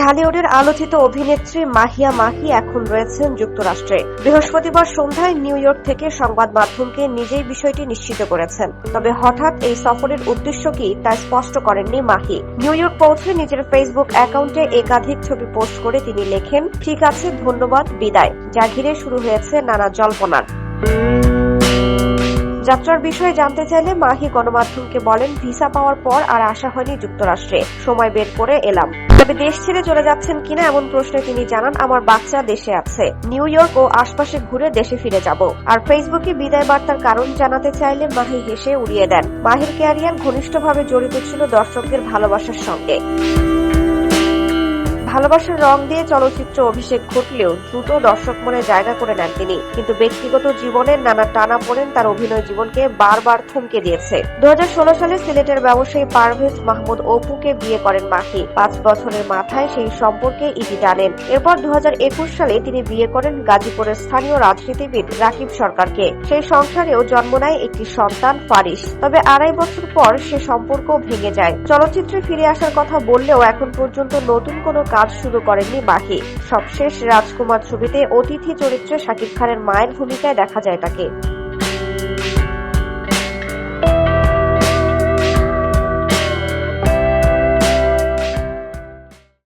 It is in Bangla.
ঢালিউডের আলোচিত অভিনেত্রী মাহিয়া মাহি এখন রয়েছেন যুক্তরাষ্ট্রে। বৃহস্পতিবার সন্ধ্যায় নিউ ইয়র্ক থেকে সংবাদ মাধ্যমকে নিজেই বিষয়টি নিশ্চিত করেছেন। তবে হঠাৎ এই সফরের উদ্দেশ্য কি তা স্পষ্ট করেননি মাহি। নিউ ইয়র্ক পৌঁছে নিজের ফেসবুক অ্যাকাউন্টে একাধিক ছবি পোস্ট করে তিনি লেখেন, ঠিক আছে, ধন্যবাদ, বিদায়। যা ঘিরে শুরু হয়েছে নানা জল্পনার যাত্রার বিষয়ে জানতে চাইলে মাহি গণমাধ্যমকে বলেন, ভিসা পাওয়ার পর আর আসা হয়নি যুক্তরাষ্ট্রে। সময় বের করে এলাম। তবে দেশ ছেড়ে চলে যাচ্ছেন কিনা এমন প্রশ্নে তিনি জানান, আমার বাচ্চা দেশে আছে। নিউ ইয়র্ক ও আশপাশে ঘুরে দেশে ফিরে যাব। আর ফেসবুকে বিদায় বার্তার কারণ জানাতে চাইলে মাহি হেসে উড়িয়ে দেন। মাহির ক্যারিয়ার ঘনিষ্ঠভাবে জড়িত ছিল দর্শকদের ভালোবাসার সঙ্গে। ভালোবাসার রং দিয়ে চলচ্চিত্র অভিষেক ঘটলেও দ্রুত দর্শক মনে জায়গা করে নেন তিনি। কিন্তু ব্যক্তিগত জীবনের নানা টানা পড়েন তার অভিনয় জীবনকে বারবার থমকে দিয়েছে। দু হাজার ষোলো সালে সিলেটের ব্যবসায়ী পারভেজ মাহমুদ অপুকে বিয়ে করেন মাহি। পাঁচ বছরের মাথায় সেই সম্পর্কে ইতি টানেন। এরপর দু হাজার একুশ সালে তিনি বিয়ে করেন গাজীপুরের স্থানীয় রাজনীতিবিদ রাকিব সরকারকে। সেই সংসারেও জন্ম নেয় একটি সন্তান ফারিস তবে আড়াই বছর পর সে সম্পর্ক ভেঙে যায়। চলচ্চিত্রে ফিরে আসার কথা বললেও এখন পর্যন্ত নতুন কোনো কাজ শুরু করেননি মাহি। সবশেষ রাজকুমার ছবিতে অতিথি চরিত্রে শাকিব খানের মায়ের ভূমিকায় দেখা যায় তাকে।